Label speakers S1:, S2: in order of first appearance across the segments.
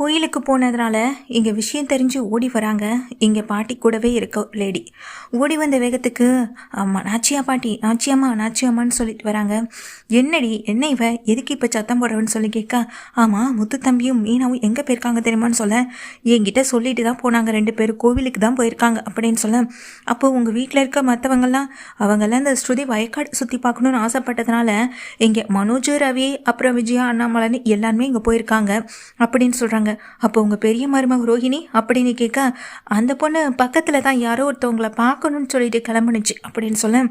S1: கோயிலுக்கு போனதுனால இங்கே விஷயம் தெரிஞ்சு ஓடி வராங்க. இங்கே பாட்டி கூடவே இருக்க லேடி. ஓடி வந்த வேகத்துக்கு ஆமாம் நாச்சியா பாட்டி நாச்சியம்மா நாச்சியம்மான்னு சொல்லிட்டு வராங்க. என்னடி என்ன இவ? எதுக்கு இப்போ சத்தம் போடுறவன்னு சொல்லி கேட்க? ஆமாம் முத்து தம்பியும் மீனாவும் எங்கே போயிருக்காங்க தெரியுமான்னு சொல்ல. என்கிட்ட சொல்லிட்டு தான் போனாங்க ரெண்டு பேரும். கோவிலுக்கு தான் போயிருக்காங்க அப்படின்னு சொல்ல. அப்போது உங்கள் வீட்டில் இருக்க மற்றவங்கெல்லாம் அவங்கெல்லாம் இந்த ஸ்ருதி வயக்காடு சுற்றி பார்க்கணுன்னு ஆசைப்பட்டதுனால இங்கே மனோஜ் ரவி அப்புறம் விஜயா அண்ணாமலைன்னு எல்லாருமே இங்கே போயிருக்காங்க அப்படின்னு சொல்கிறாங்க அப்போ உங்கள் பெரிய மருமக ரோஹிணி அப்படின்னு கேட்க அந்த பொண்ணு பக்கத்தில் தான் யாரோ ஒருத்தவங்களை பார்க்கணும்னு சொல்லிட்டு கிளம்புனுச்சு அப்படின்னு சொல்ல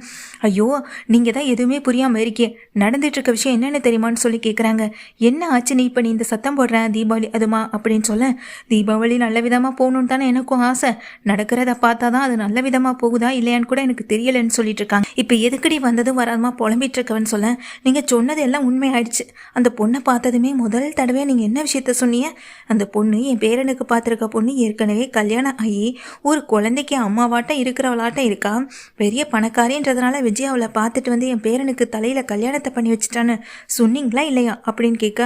S1: ஐயோ நீங்கள் தான் எதுவுமே புரியாமல் இருக்கே. நடந்துட்டு இருக்க விஷயம் என்னென்னு தெரியுமான்னு சொல்லி கேட்குறாங்க என்ன ஆச்சு? நீ இப்போ நீ இந்த சத்தம் போடுறேன் தீபாவளி அதுமா? அப்படின்னு சொல்ல தீபாவளி நல்ல விதமாக போகணுன்னு தானே எனக்கும் ஆசை. நடக்கிறத பார்த்தா தான் அது நல்ல விதமாக போகுதா இல்லையான்னு கூட எனக்கு தெரியலைன்னு சொல்லிட்டு இருக்காங்க. இப்போ எதுக்கடி வந்ததும் வராதமா புலம்பிட்டு இருக்கவன்னு சொல்ல நீங்கள் சொன்னது எல்லாம் உண்மையாயிடுச்சு. அந்த பொண்ணை பார்த்ததுமே முதல் தடவை நீங்கள் என்ன விஷயத்த சொன்னீங்க? அந்த பொண்ணு என் பேரனுக்கு பார்த்துருக்க பொண்ணு ஏற்கனவே கல்யாணம் ஆகி ஒரு குழந்தைக்கு அம்மாவாட்டம் இருக்கிறவளாட்டம் இருக்கா? பெரிய பணக்காரின்றதுனால விஜய் அவளை பார்த்துட்டு வந்து என் பேரனுக்கு தலையில் கல்யாணத்தை பண்ணி வச்சுட்டான்னு சொன்னீங்களா இல்லையா? அப்படின்னு கேட்க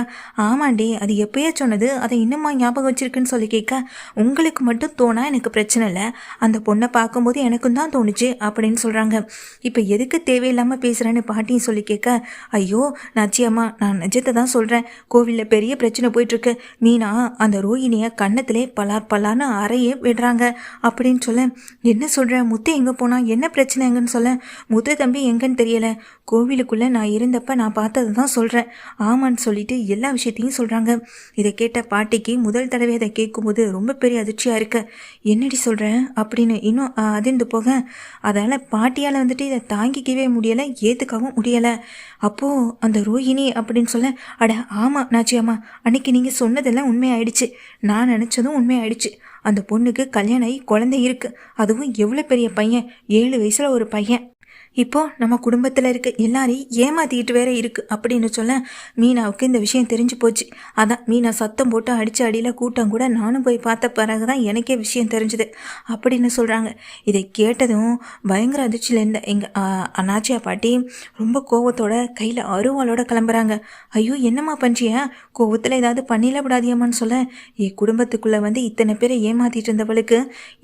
S1: ஆமாண்டி அது எப்பயே சொன்னது அதை இன்னுமா ஞாபகம் வச்சிருக்குன்னு சொல்லி கேட்க உங்களுக்கு மட்டும் தோணா எனக்கு பிரச்சனை இல்லை. அந்த பொண்ணை பார்க்கும்போது எனக்கும் தான் தோணுச்சு அப்படின்னு சொல்கிறாங்க இப்போ எதுக்கு தேவையில்லாமல் பேசுகிறேன்னு பாட்டியும் சொல்லி கேட்க ஐயோ நச்சியம்மா நான் நிஜத்தை தான் சொல்கிறேன் கோவிலில் பெரிய பிரச்சனை போயிட்டுருக்கு மீனா அந்த ரோஹிணியை கன்னத்திலே பலார் பலார்னு அறையே விடுறாங்க. அப்படின்னு சொல்ல என்ன சொல்கிற முத்து எங்கே போனால் என்ன பிரச்சனை எங்கன்னு சொல்ல? முத்து தம்பி எங்கன்னு தெரியல. கோவிலுக்குள்ளே நான் இருந்தப்ப நான் பார்த்தது தான் சொல்கிறேன் ஆமான்னு சொல்லிட்டு எல்லா விஷயத்தையும் சொல்கிறாங்க இதை கேட்ட பாட்டிக்கு முதல் தடவை அதை கேட்கும்போது ரொம்ப பெரிய அதிர்ச்சியாக இருக்கு. என்னடி சொல்கிறேன் அப்படின்னு இன்னும் அதிர்ந்து போக அதனால் பாட்டியால் வந்துட்டு இதை தாங்கிக்கவே முடியலை ஏற்றுக்கவும் முடியலை. அப்போது அந்த ரோஹிணி அப்படின்னு சொல்ல அட ஆமாம் நாச்சியம்மா. அன்னைக்கு நீங்கள் சொன்னதெல்லாம் ஆயிடுச்சு நான் நினச்சதும் உண்மையாயிடுச்சு. அந்த பொண்ணுக்கு கல்யாணம் ஆகி குழந்தை இருக்கு. அதுவும் எவ்வளோ பெரிய பையன்? ஏழு வயசில் ஒரு பையன். இப்போ நம்ம குடும்பத்தில் இருக்க எல்லாரையும் ஏமாத்திக்கிட்டு வேற இருக்கு அப்படின்னு சொல்ல மீனாவுக்கு இந்த விஷயம் தெரிஞ்சு போச்சு. அதான் மீனா சத்தம் போட்டு அடிச்ச அடியில் கூட்டம் கூட நானும் போய் பார்த்த பிறகு தான் எனக்கே விஷயம் தெரிஞ்சுது. அப்படின்னு சொல்கிறாங்க இதை கேட்டதும் பயங்கர அதிர்ச்சியில் இருந்த எங்கள் அண்ணாச்சியா பாட்டி ரொம்ப கோவத்தோட கையில் அருவாளோட கிளம்புறாங்க. ஐயோ என்னம்மா பஞ்சிய கோவத்தில் ஏதாவது பண்ணிட விடாதியம்மான்னு சொல்ல என் குடும்பத்துக்குள்ளே வந்து இத்தனை பேரை ஏமாத்திட்டு இருந்தவளுக்கு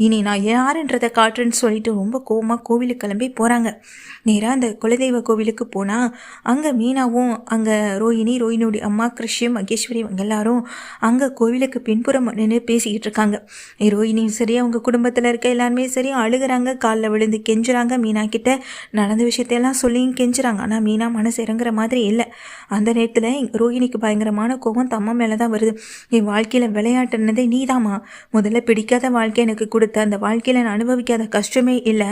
S1: இனி நான் யாருன்றதை காட்டுறேன்னு சொல்லிட்டு ரொம்ப கோவமாக கோவிலுக்கு கிளம்பி போகிறாங்க நேராக அந்த குலதெய்வ கோவிலுக்கு போனால் அங்கே மீனாவும் அங்கே ரோஹிணி ரோஹிணியோட அம்மா கிருஷ்யம் மகேஸ்வரி இவங்க எல்லாரும் அங்கே கோவிலுக்கு பின்புறம் நின்று பேசிக்கிட்டு இருக்காங்க. ரோஹினியும் சரி அவங்க குடும்பத்தில் இருக்க எல்லாருமே சரி அழுகுறாங்க காலில் விழுந்து கெஞ்சுறாங்க. மீனா கிட்ட நடந்த விஷயத்தையெல்லாம் சொல்லியும் கெஞ்சுறாங்க. ஆனால் மீனா மனசு இறங்குற மாதிரி இல்லை. அந்த நேரத்தில் ரோஹிணிக்கு பயங்கரமான கோபம் தம்மா மேலே தான் வருது. என் வாழ்க்கையில் விளையாட்டுனதே நீதாம்மா. முதல்ல பிடிக்காத வாழ்க்கை எனக்கு கொடுத்த அந்த வாழ்க்கையில் நான் அனுபவிக்காத கஷ்டமே இல்லை.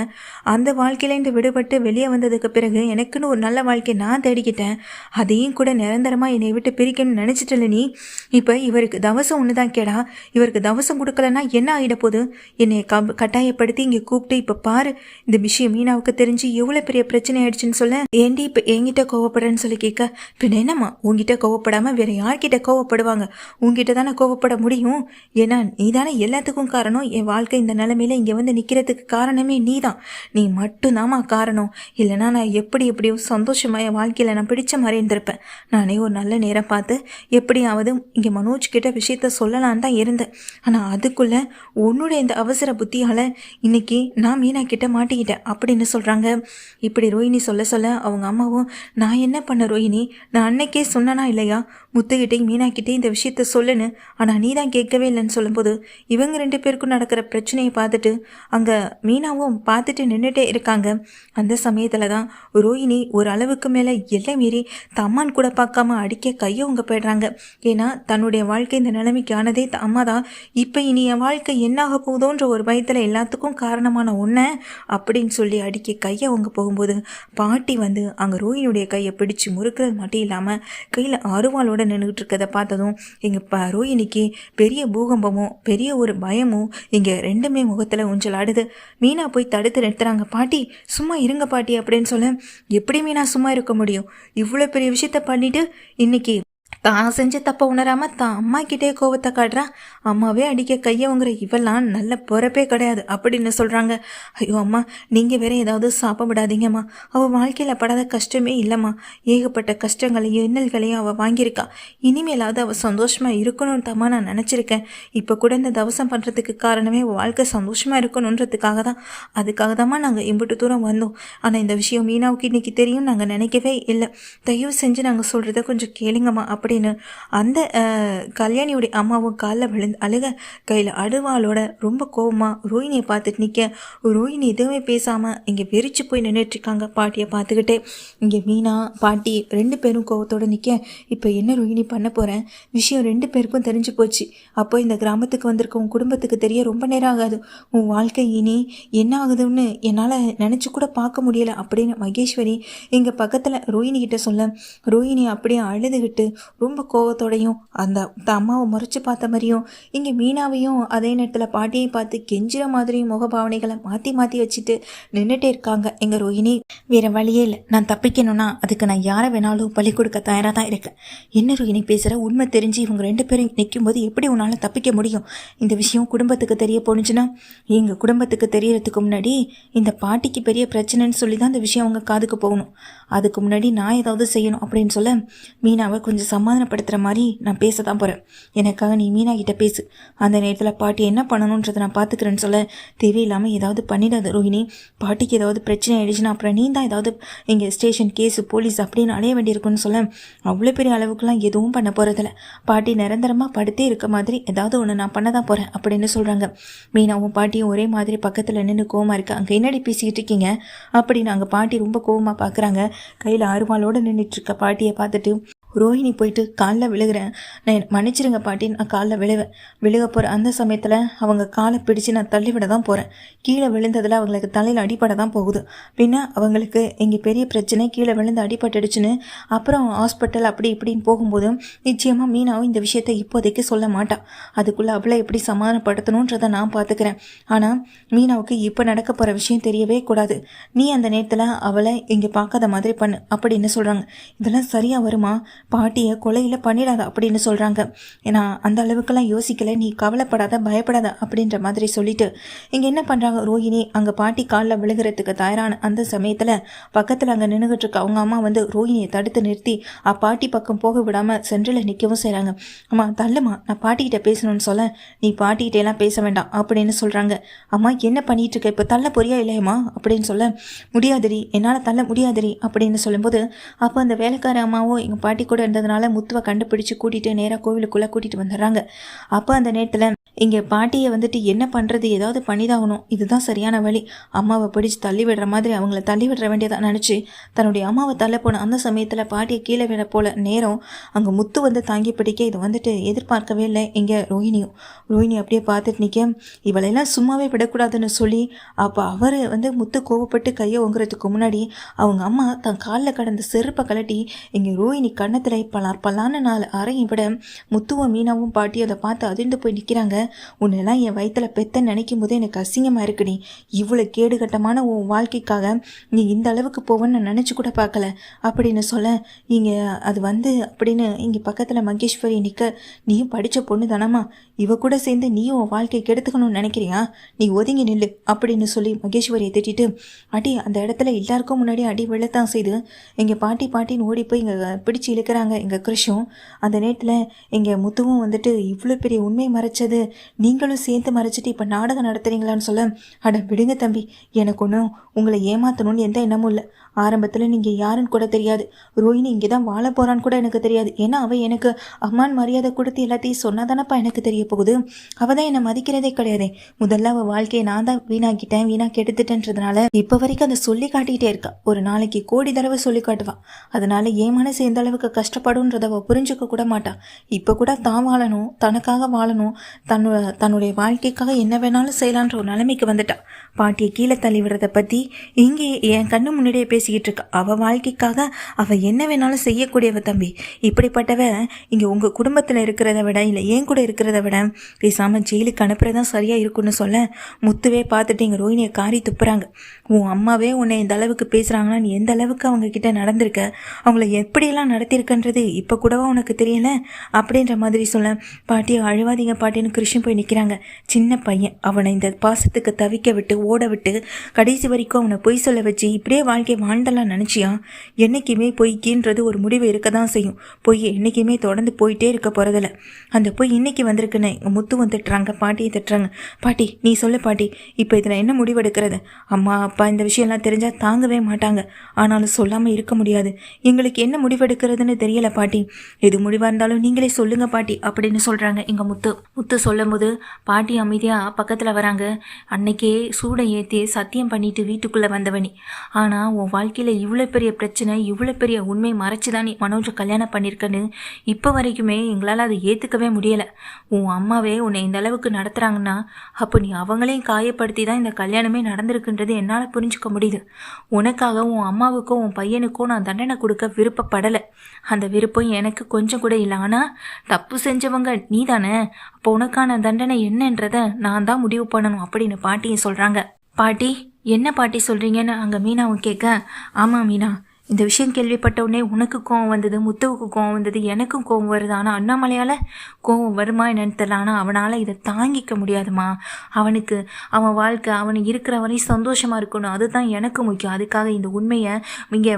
S1: அந்த வாழ்க்கையிலேருந்து விடுபட்டு வெளியே வந்ததுக்கு பிறகு எனக்குன்னு ஒரு நல்ல வாழ்க்கை நான் தேடிக்கிட்டேன். அதையும் கூட நிரந்தரமாக என்னை விட்டு பிரிக்கணும்னு நினச்சிட்டல நீ. இப்போ இவருக்கு தவசம் ஒன்று தான் கேடா. இவருக்கு தவசம் கொடுக்கலன்னா என்ன ஆகிட போகுது என்னை கப் கட்டாயப்படுத்தி இங்கே கூப்பிட்டு இப்போ பாரு. இந்த விஷயம் மீனாவுக்கு தெரிஞ்சு எவ்வளோ பெரிய பிரச்சனை ஆயிடுச்சுன்னு சொல்ல. ஏண்டி இப்போ என்கிட்ட கோவப்படுறேன்னு சொல்லி கேட்க பின்ன என்னம்மா? உங்ககிட்ட கோவப்படாமல் வேற யார்கிட்ட கோவப்படுவாங்க? உங்ககிட்ட தானே கோவப்பட முடியும்? ஏன்னா நீ தானே எல்லாத்துக்கும் காரணம். என் வாழ்க்கை இந்த நிலைமையில இங்கே வந்து நிற்கிறதுக்கு காரணமே நீ தான் நீ மட்டும்தாம்மா காரணம். இல்லைன்னா நான் எப்படி எப்படியோ சந்தோஷமா என் வாழ்க்கையில் நான் பிடிச்ச மாதிரி இருந்திருப்பேன். நானே ஒரு நல்ல நேரம் பார்த்து எப்படியாவது இங்கே மனோஜ் கிட்ட விஷயத்த சொல்லலான்னு தான் இருந்தேன். ஆனால் அதுக்குள்ளே உன்னுடைய இந்த அவசர புத்தியால் இன்னைக்கு நான் மீனா கிட்ட மாட்டிக்கிட்டேன் அப்படின்னு சொல்கிறாங்க இப்படி ரோஹிணி சொல்ல சொல்ல அவங்க அம்மாவும் நான் என்ன பண்ண ரோஹிணி? நான் அன்னைக்கே சொன்னனா இல்லையா? முத்துக்கிட்டே மீனாக்கிட்டே இந்த விஷயத்த சொல்லுன்னு. ஆனால் நீ தான் கேட்கவே இல்லைன்னு சொல்லும்போது இவங்க ரெண்டு பேருக்கும் நடக்கிற பிரச்சனையை பார்த்துட்டு அங்கே மீனாவும் பார்த்துட்டு நின்றுட்டே இருக்காங்க. அந்த சமயத்தில் தான் ரோஹிணி ஒரு அளவுக்கு மேலே எல்லை மீறி தம்மான் கூட பார்க்காம அடிக்க கையை அவங்க போயிடுறாங்க. ஏன்னா தன்னுடைய வாழ்க்கை இந்த நிலைமைக்கு ஆனதே த- அம்மா தான் இப்போ இனி என் வாழ்க்கை என்னாக போகுதோன்ற ஒரு பயத்தில் எல்லாத்துக்கும் காரணமான ஒன்றை அப்படின்னு சொல்லி அடிக்க கையை அவங்க போகும்போது பாட்டி வந்து அங்கே ரோஹினியுடைய கையை பிடிச்சு முறுக்கிறது மட்டும் இல்லாமல் கையில் அருவாளோட நின்றுட்டு இருக்கதை பார்த்ததும் எங்கள் ப ரோஹினிக்கு பெரிய பூகம்பமும் பெரிய ஒரு பயமும் இங்கே ரெண்டுமே முகத்தில் ஊஞ்சலாடுது. மீனா போய் தடுத்து நிறுத்துறாங்க. பாட்டி சும்மா இருங்க. பாட்டி அப்படின்னு சொல்ல எப்படி மீனா சும்மா இருக்க முடியும். இவ்வளோ பெரிய விஷயத்த பண்ணிட்டு இன்னைக்கு தான் செஞ்ச தப்பை உணராம தான் அம்மா கிட்டே கோவத்தை காட்டுறா. அம்மாவே அடிக்க கையவங்கிற இவெல்லாம் நல்ல பொறப்பே கிடையாது அப்படின்னு சொல்றாங்க. ஐயோ அம்மா நீங்க வேற ஏதாவது சாப்பிட விடாதீங்கம்மா. அவ வாழ்க்கையில படாத கஷ்டமே இல்லைம்மா. ஏகப்பட்ட கஷ்டங்களையும் இன்னல்களையும் அவ வாங்கியிருக்கா. இனிமேலாவது அவ சந்தோஷமா இருக்கணும்னு தாம்மா நான் நினைச்சிருக்கேன். இப்ப கூட இந்த தவசம் பண்றதுக்கு காரணமே வாழ்க்கை சந்தோஷமா இருக்கணுன்றதுக்காக தான். அதுக்காக தாம்மா நாங்க இம்புட்டு தூரம் வந்தோம். ஆனா இந்த விஷயம் மீனாவுக்கு இன்னைக்கு தெரியும் நாங்க நினைக்கவே இல்லை. தயவு செஞ்சு நாங்க சொல்றத கொஞ்சம் கேளுங்கம்மா அப்படின்னு அந்த கல்யாணியுடைய அம்மாவும் காலில் விழுந்து அழுக கையில் அடுவாளோட ரொம்ப கோபமாக ரோஹினியை பார்த்துட்டு நிற்க ரோஹினி எதுவுமே பேசாமல் இங்கே வெறிச்சு போய் நின்றுட்டுருக்காங்க பாட்டியை பார்த்துக்கிட்டே. இங்கே மீனா பாட்டி ரெண்டு பேரும் கோபத்தோடு நிற்க இப்போ என்ன ரோஹினி பண்ண போகிறேன் விஷயம் ரெண்டு பேருக்கும் தெரிஞ்சு போச்சு. அப்போ இந்த கிராமத்துக்கு வந்திருக்க உன் குடும்பத்துக்கு தெரிய ரொம்ப நேரம் ஆகாது. உன் வாழ்க்கை இனி என்ன ஆகுதுன்னு என்னால் நினச்சி கூட பார்க்க முடியலை அப்படின்னு மகேஸ்வரி எங்கள் பக்கத்தில் ரோஹினி கிட்ட சொல்ல. ரோஹினி அப்படியே அழுதுகிட்டு ரொம்ப கோவத்தோடையும் அந்த த அம்மாவை முறைச்சி பார்த்த மாதிரியும் இங்கே மீனாவையும் அதே நேரத்தில் பாட்டியை பார்த்து கெஞ்சிற மாதிரியும் முகபாவனைகளை மாற்றி மாற்றி வச்சுட்டு நின்றுட்டே இருக்காங்க. எங்கள் ரோஹிணி வேறு வழியே இல்லை. நான் தப்பிக்கணும்னா அதுக்கு நான் யாரை வேணாலும் பலி கொடுக்க தயாராக தான் இருக்கேன். என்ன ரோஹிணி பேசுகிற உண்மை தெரிஞ்சு இவங்க ரெண்டு பேரும் நிற்கும் போது எப்படி உன்னால் தப்பிக்க முடியும்? இந்த விஷயம் குடும்பத்துக்கு தெரிய போணுச்சுன்னா எங்கள் குடும்பத்துக்கு தெரியறதுக்கு முன்னாடி இந்த பாட்டிக்கு பெரிய பிரச்சனைன்னு சொல்லி தான் இந்த விஷயம் அவங்க காதுக்கு போகணும். அதுக்கு முன்னாடி நான் ஏதாவது செய்யணும் அப்படின்னு சொல்ல மீனாவை கொஞ்சம் சமாதானப்படுத்துகிற மாதிரி நான் பேச தான் போகிறேன் எனக்காக நீ மீனா பேசு. அந்த நேரத்தில் பாட்டி என்ன பண்ணணுன்றதை நான் பார்த்துக்கிறேன்னு சொல்ல தேவையில்லாமல் ஏதாவது பண்ணிடாது ரோஹிணி. பாட்டிக்கு ஏதாவது பிரச்சனை ஆயிடுச்சுன்னா அப்புறம் நீ தான் ஏதாவது இங்கே ஸ்டேஷன் கேஸு போலீஸ் அப்படின்னு அலைய வேண்டியிருக்குன்னு சொல்ல அவ்வளோ பெரிய அளவுக்குலாம் எதுவும் பண்ண போகிறதில்ல பாட்டி நிரந்தரமாக படுத்தே இருக்க மாதிரி ஏதாவது ஒன்று நான் பண்ண தான் போகிறேன் அப்படின்னு சொல்கிறாங்க மீனாவும் பாட்டியும் ஒரே மாதிரி பக்கத்தில் நின்று கோவமாக இருக்கு. அங்கே என்னடி பேசிக்கிட்டு இருக்கீங்க? அப்படின்னு அங்கே பாட்டி ரொம்ப கோவமாக பார்க்குறாங்க கையில் அருவாளோடு நின்றுட்டுருக்க பாட்டியை பார்த்துட்டு ரோஹிணி போயிட்டு காலில் விழுகிறேன். நான் மன்னிச்சிருங்க பாட்டி நான் காலில் விழுவேன். விழுக போகிற அந்த சமயத்தில் அவங்க காலை பிடிச்சு நான் தள்ளிவிட தான் போகிறேன் கீழே விழுந்ததில் அவங்களுக்கு தலையில் அடிபட தான் போகுது. பின்ன அவங்களுக்கு இங்கே பெரிய பிரச்சனை கீழே விழுந்து அடிபட்டுடுச்சுன்னு அப்புறம் ஹாஸ்பிட்டல் அப்படி இப்படின்னு போகும்போது நிச்சயமாக மீனாவும் இந்த விஷயத்தை இப்போதைக்கு சொல்ல மாட்டான் அதுக்குள்ளே அவளை எப்படி சமாதானப்படுத்தணுன்றதை நான் பார்த்துக்கிறேன் ஆனால் மீனாவுக்கு இப்போ நடக்க போகிற விஷயம் தெரியவே கூடாது. நீ அந்த நேரத்தில் அவளை இங்கே பார்க்காத மாதிரி பண்ணு அப்படின்னு சொல்கிறாங்க இதெல்லாம் சரியாக வருமா? பாட்டியை கொலையில் பண்ணிடாத அப்படின்னு சொல்கிறாங்க ஏன்னா அந்த அளவுக்கெல்லாம் யோசிக்கல நீ கவலைப்படாத பயப்படாத அப்படின்ற மாதிரி சொல்லிட்டு இங்கே என்ன பண்ணுறாங்க ரோஹிணி? அங்கே பாட்டி காலில் விழுகிறதுக்கு தயாரான அந்த சமயத்தில் பக்கத்தில் அங்கே நின்றுகிட்டு இருக்க அவங்க அம்மா வந்து ரோஹிணியை தடுத்து நிறுத்தி அ பாட்டி பக்கம் போக விடாமல் சென்றில் நிற்கவும் செய்கிறாங்க அம்மா தள்ளுமா நான் பாட்டிக்கிட்ட பேசணும்னு சொல்ல நீ பாட்டிக்கிட்ட எல்லாம் பேச வேண்டாம் அப்படின்னு சொல்கிறாங்க அம்மா என்ன பண்ணிட்டு இருக்க? இப்போ தள்ள பொரியா இல்லையம்மா? அப்படின்னு சொல்ல முடியாதுடி என்னால் தள்ள முடியாதுடி அப்படின்னு சொல்லும்போது அப்போ அந்த வேலைக்கார அம்மாவும் எங்கள் பாட்டி கூட இருந்ததுனால முத்துவை கண்டுபிடிச்சு கூட்டிகிட்டு நேராக கோவிலுக்குள்ளே கூட்டிகிட்டு வந்துடுறாங்க. அப்போ அந்த நேரத்தில் இங்கே பாட்டியை வந்துட்டு என்ன பண்ணுறது ஏதாவது பண்ணிதாகணும். இதுதான் சரியான வழி. அம்மாவை பிடிச்சி தள்ளி விடுற மாதிரி அவங்கள தள்ளி விடுற வேண்டியதாக நினச்சி தன்னுடைய அம்மாவை தள்ள போன அந்த சமயத்தில் பாட்டியை கீழே விட போல நேரம் அங்கே முத்து வந்து தாங்கி பிடிக்க இதை வந்துட்டு எதிர்பார்க்கவே இல்லை. இங்கே ரோஹிணியும். ரோஹிணி அப்படியே பார்த்துட்டு நிற்க இவளையெல்லாம் சும்மாவே விடக்கூடாதுன்னு சொல்லி அப்போ அவர் வந்து முத்து கோவப்பட்டு கையை ஒங்குறதுக்கு முன்னாடி அவங்க அம்மா தன் காலில் கடந்த செருப்பை கலட்டி இங்கே ரோஹிணி கன்னத்தில் பலார் பலான நாலு அறையும் விட முத்துவும் மீனாவும் பாட்டி அதை பார்த்து அதிர்ந்து போய் நிற்கிறாங்க உன்னெல்லாம் என் வயிற்றுல பெத்த நினைக்கும் போது எனக்கு அசிங்கமாக இருக்குடி இவ்வளோ கேடுகட்டமான உன் வாழ்க்கைக்காக நீ இந்த அளவுக்கு போவேன்னு நான் நினச்சி கூட பார்க்கல. அப்படின்னு சொல்ல இங்கே அது வந்து அப்படின்னு இங்கே பக்கத்தில் மகேஸ்வரி நிற்க நீயும் படித்த பொண்ணு தானம்மா. இவ கூட சேர்ந்து நீயும் உன் வாழ்க்கை கெடுத்துக்கணும்னு நினைக்கிறியா? நீ ஒதுங்கி நில்லு அப்படின்னு சொல்லி மகேஸ்வரியை திட்டிட்டு அடி அந்த இடத்துல எல்லாருக்கும் முன்னாடி அடி விழத்தான் செய்து. எங்கள் பாட்டி பாட்டின்னு ஓடி போய் இங்கே பிடிச்சு இழுக்கிறாங்க எங்கள் கிருஷும் அந்த நேரத்தில் எங்கள் முத்துவும் வந்துட்டு இவ்வளோ பெரிய உண்மை மறைச்சது. நீங்களும் சேர்த்து மறைச்சிட்டு இப்போ நாடகம் நடத்துறீங்களான்னு சொல்ல அட விடுங்க தம்பி. எனக்கு ஒன்றும் உங்களை ஏமாற்றணும்னு எந்த எண்ணமும் இல்லை. ஆரம்பத்தில் நீங்கள் யாருன்னு கூட தெரியாது. ரோஹினி இங்கே தான் வாழ போகிறான்னு கூட எனக்கு தெரியாது. ஏன்னா அவள் எனக்கு அம்மான் மரியாதை கொடுத்து எல்லாத்தையும் சொன்னாதானப்பா எனக்கு தெரிய போகுது. அவள் தான் என்னை மதிக்கிறதே கிடையாது. முதல்ல அவள் வாழ்க்கையை நான் தான் வீணாக்கிட்டேன் வீணாக கெடுத்துட்டேன்றதுனால இப்போ வரைக்கும் அதை சொல்லி காட்டிக்கிட்டே இருக்கா. ஒரு நாளைக்கு கோடி தடவை சொல்லி காட்டுவான் அதனால என் மனசு எந்த அளவுக்கு கஷ்டப்படும்ன்றத அவள் புரிஞ்சுக்க கூட மாட்டான் இப்போ கூட தான் வாழணும் தனக்காக வாழணும் தன்னோட தன்னுடைய வாழ்க்கைக்காக என்ன வேணாலும் செய்யலான்ற ஒரு நிலைமைக்கு வந்துட்டான் பாட்டியை கீழே தள்ளி விடுறதை பற்றி இங்கே என் கண்ணு முன்னாடியே பேசி பேசிக்கிட்டு இருக்கா அவள் வாழ்க்கைக்காக அவள் என்ன வேணாலும் செய்யக்கூடியவ தம்பி. இப்படிப்பட்டவ இங்கே உங்கள் குடும்பத்தில் இருக்கிறத விட இல்லை ஏன் கூட இருக்கிறத விட பேசாமல் ஜெயிலுக்கு அனுப்புறதான் சரியாக இருக்கும்னு சொல்ல முத்துவே பார்த்துட்டு இங்கே ரோஹினியை காரி துப்புறாங்க. உன் அம்மாவே உன்னை இந்த அளவுக்கு பேசுகிறாங்கன்னா நீ எந்த அளவுக்கு அவங்க கிட்ட நடந்திருக்க? அவங்கள எப்படியெல்லாம் நடத்தியிருக்கன்றது இப்போ கூடவா உனக்கு தெரியல? அப்படின்ற மாதிரி சொல்ல பாட்டி அழுவாதீங்க பாட்டின்னு கிருஷ்ணன் போய் நிற்கிறாங்க சின்ன பையன் அவனை இந்த பாசத்துக்கு தவிக்க விட்டு ஓட விட்டு கடைசி வரைக்கும் அவனை பொய் சொல்ல வச்சு இப்படியே வாழ்க்கையை வாழ்ந்தெல்லாம் நினச்சியா? என்றைக்குமே பொய்க்கின்றது ஒரு முடிவு இருக்க தான் செய்யும். பொய் என்றைக்குமே தொடர்ந்து போயிட்டே இருக்க போகிறதில்ல அந்த பொய் இன்னைக்கு வந்திருக்குன்னு எங்கள் திட்டுறாங்க பாட்டியை திட்டுறாங்க. பாட்டி நீ சொல்லு பாட்டி இப்போ இதில் என்ன முடிவெடுக்கிறது? அம்மா அப்பா இந்த விஷயம்லாம் தெரிஞ்சால் தாங்கவே மாட்டாங்க. ஆனாலும் சொல்லாமல் இருக்க முடியாது. எங்களுக்கு என்ன முடிவெடுக்கிறதுன்னு தெரியல பாட்டி. எது முடிவாக இருந்தாலும் நீங்களே சொல்லுங்க பாட்டி அப்படின்னு சொல்கிறாங்க எங்கள் முத்து. முத்து சொல்லும் போது பாட்டி அமைதியாக பக்கத்தில் வராங்க. அன்னைக்கே சூடை ஏற்றி சத்தியம் பண்ணிட்டு வீட்டுக்குள்ளே வந்தவனி. ஆனால் உன் வாழ்க்கையில் இவ்வளோ பெரிய பிரச்சனை இவ்வளோ பெரிய உண்மை மறைச்சு தான் நீ மனோஜை கல்யாணம் பண்ணியிருக்கன்னு இப்போ வரைக்குமே எங்களால் அதை ஏற்றுக்கவே முடியலை. உன் அம்மாவே உன்னை இந்த அளவுக்கு நடத்துகிறாங்கன்னா அப்போ நீ அவங்களையும் காயப்படுத்தி தான் இந்த கல்யாணமே நடந்திருக்குன்றது என்னால் புரிஞ்சுக்க முடியுது? உனக்காக உன் அம்மாவுக்கும் உன் பையனுக்கும் நான் தண்டனை கொடுக்க விருப்பப்படலை. அந்த விருப்பம் எனக்கு கொஞ்சம் கூட இல்லை. ஆனால் தப்பு செஞ்சவங்க நீ தானே அப்போ உனக்கான தண்டனை என்னன்றதை நான் தான் முடிவு பண்ணணும் அப்படின்னு பாட்டியும் சொல்கிறாங்க பாட்டி என்ன பாட்டி சொல்கிறீங்கன்னு அங்கே மீனாவும் கேட்க ஆமாம் மீனா. இந்த விஷயம் கேள்விப்பட்ட உடனே உனக்கு கோவம் வந்தது முத்துவுக்கு கோவம் வந்தது எனக்கும் கோவம் வருது. ஆனால் அண்ணாமலையால் கோவம் வருமா என்னன்னு தெரில ஆனால் அவனால் இதை தாங்கிக்க முடியாதுமா. அவனுக்கு அவன் வாழ்க்கை அவன் இருக்கிற வரையும் சந்தோஷமாக இருக்கணும். அதுதான் எனக்கு முக்கியம். அதுக்காக இந்த உண்மையை இங்கே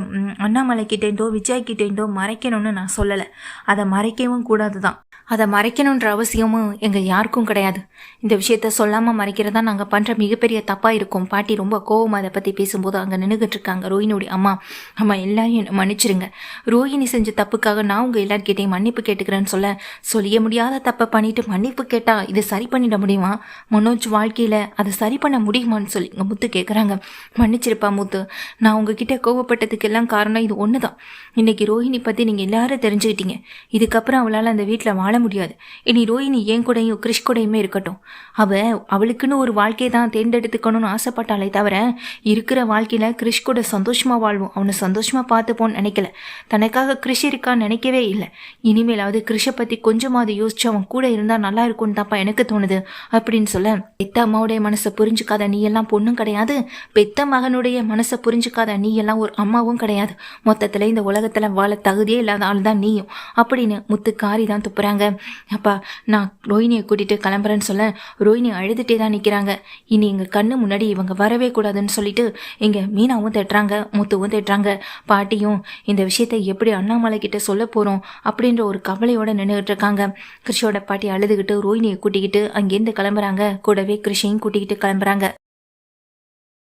S1: அண்ணாமலை கிட்டேண்டோ விஜய் கிட்டேண்டோ மறைக்கணும்னு நான் சொல்லலை. அதை மறைக்கவும் கூடாது தான் அதை மறைக்கணுன்ற அவசியமும் எங்கள் யாருக்கும் கிடையாது. இந்த விஷயத்த சொல்லாமல் மறைக்கிறதா நாங்கள் பண்ணுற மிகப்பெரிய தப்பாக இருக்கும். பாட்டி ரொம்ப கோவம் அதை பற்றி பேசும்போது அங்கே நின்றுக்கிட்டு இருக்காங்க. ரோஹினுடைய அம்மா அம்மா எல்லாரையும் என்னை மன்னிச்சிருங்க. ரோஹினி செஞ்ச தப்புக்காக நான் உங்கள் எல்லார்கிட்டையும் மன்னிப்பு கேட்டுக்கிறேன்னு சொல்ல சொல்லிய முடியாத தப்பை பண்ணிட்டு மன்னிப்பு கேட்டால் இதை சரி பண்ணிட முடியுமா? மனோஜ் வாழ்க்கையில் அதை சரி பண்ண முடியுமான்னு சொல்லி எங்கள் முத்து கேட்குறாங்க மன்னிச்சிருப்பா முத்து. நான் உங்ககிட்ட கோவப்பட்டதுக்கெல்லாம் காரணம் இது ஒன்று தான் இன்னைக்கு ரோஹிணி பற்றி நீங்கள் எல்லாரும் தெரிஞ்சுக்கிட்டீங்க. இதுக்கப்புறம் அவளால் அந்த வீட்டில் வாழ முடியாது. இனி ரோஹிணி என் கூடயும் கிறிஷ் கூடையுமே இருக்கட்டும். அவ அவளுக்குன்னு ஒரு வாழ்க்கையை தான் தேர்ந்தெடுத்துக்கணும்னு ஆசைப்பட்டாலே தவிர இருக்கிற வாழ்க்கையில் கிறிஷ் கூட சந்தோஷமாக வாழ்வோம். அவனை சந்தோஷமாக பார்த்துப்போன்னு நினைக்கல. தனக்காக கிறிஷ் இருக்கான்னு நினைக்கவே இல்லை. இனிமேலாவது கிறிஷை பற்றி கொஞ்சமாவது யோசிச்சு அவன் கூட இருந்தால் நல்லா இருக்கும்னு தான்ப்பா எனக்கு தோணுது அப்படின்னு சொல்ல பெத்த அம்மாவுடைய மனசை புரிஞ்சுக்காத நீ எல்லாம் பொண்ணும் கிடையாது. பெத்த மகனுடைய மனசை புரிஞ்சுக்காத நீ எல்லாம் ஒரு அம்மாவும் கிடையாது. மொத்தத்தில் இந்த உலகத்தில் வாழ தகுதியே இல்லாத ஆள் தான் நீயும் அப்படின்னு முத்து காரி தான் துப்புறாங்க. அப்பா நான் ரோஹினியை கூட்டிட்டு கிளம்புறேன்னு சொல்ல ரோஹினி அழுதுகிட்டே தான் நிற்கிறாங்க இனி எங்கள் கண்ணு முன்னாடி இவங்க வரவே கூடாதுன்னு சொல்லிட்டு இங்கே மீனாவும் தேட்டுறாங்க முத்துவும் தேட்டுறாங்க பாட்டியும் இந்த விஷயத்தை எப்படி அண்ணாமலை கிட்ட சொல்ல போகிறோம் அப்படின்ற ஒரு கவலையோட நின்றுகிட்டு இருக்காங்க. கிருஷியோட பாட்டி அழுதுகிட்டு ரோஹினியை கூட்டிக்கிட்டு அங்கேருந்து கிளம்புறாங்க. கூடவே கிருஷியும் கூட்டிக்கிட்டு கிளம்புறாங்க.